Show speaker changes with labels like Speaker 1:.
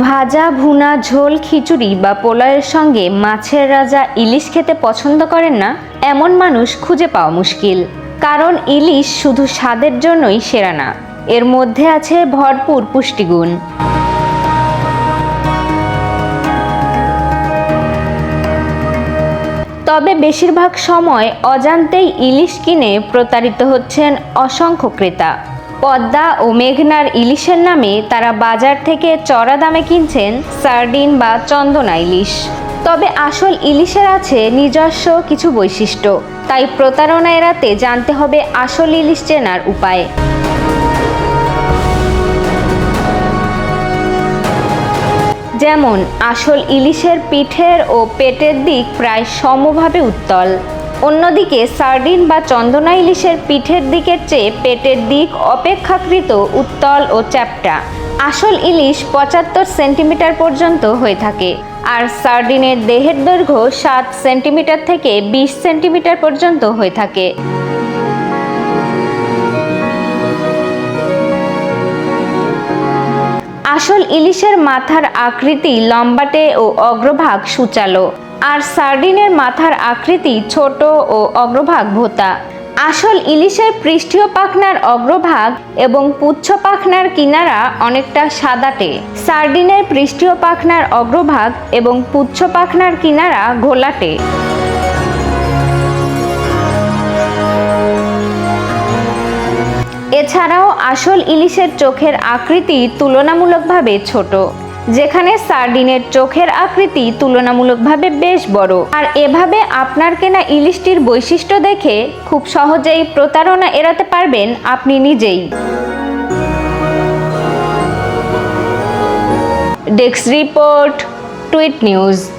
Speaker 1: ভাজা ভুনা ঝোল খিচুড়ি বা পোলাওয়ের সঙ্গে মাছের রাজা ইলিশ খেতে পছন্দ করেন না, এমন মানুষ খুঁজে পাওয়া মুশকিল। কারণ ইলিশ শুধু স্বাদের জন্যই সেরা না, এর মধ্যে আছে ভরপুর পুষ্টিগুণ। তবে বেশিরভাগ সময় অজান্তেই ইলিশ কিনে প্রতারিত হচ্ছেন অসংখ্য ক্রেতা। পদ্মা ও মেঘনার ইলিশের নামে তারা বাজার থেকে চড়া দামে কিনছেন সার্ডিন বা চন্দনা ইলিশ। তবে আসল ইলিশের আছে নিজস্ব কিছু বৈশিষ্ট্য। তাই প্রতারণা এড়াতে জানতে হবে আসল ইলিশ চেনার উপায়। যেমন, আসল ইলিশের পিঠের ও পেটের দিক প্রায় সমভাবে উত্তল। অন্যদিকে সার্ডিন বা চন্দনা ইলিশের পিঠের দিকের চেয়ে পেটের দিক অপেক্ষাকৃত উত্তল ও চ্যাপ্টা। আসল ইলিশ পঁচাত্তর সেন্টিমিটার পর্যন্ত হয়ে থাকে, আর সার্ডিনের দেহের দৈর্ঘ্য সাত সেন্টিমিটার থেকে বিশ সেন্টিমিটার পর্যন্ত হয়ে থাকে। আসল ইলিশের মাথার আকৃতি লম্বাটে ও অগ্রভাগ সূচালো আর সার্ডিনের মাথার আকৃতি ছোট ও অগ্রভাগ ভোতা। আসল ইলিশের পৃষ্ঠীয় পাখনার অগ্রভাগ এবং পুচ্ছ পাখনার কিনারা অনেকটা সাদাটে। সার্ডিনের পৃষ্ঠীয় পাখনার অগ্রভাগ এবং পুচ্ছ পাখনার কিনারা ঘোলাটে। এছাড়াও আসল ইলিশের চোখের আকৃতি তুলনামূলকভাবে ছোট। যেখানে সার্ডিনের চোখের আকৃতি তুলনামূলকভাবে বেশ বড়। আর এভাবে আপনার কেনা ইলিশটির বৈশিষ্ট্য দেখে খুব সহজেই প্রতারণা এড়াতে পারবেন আপনি নিজেই। Desk report, tweet news.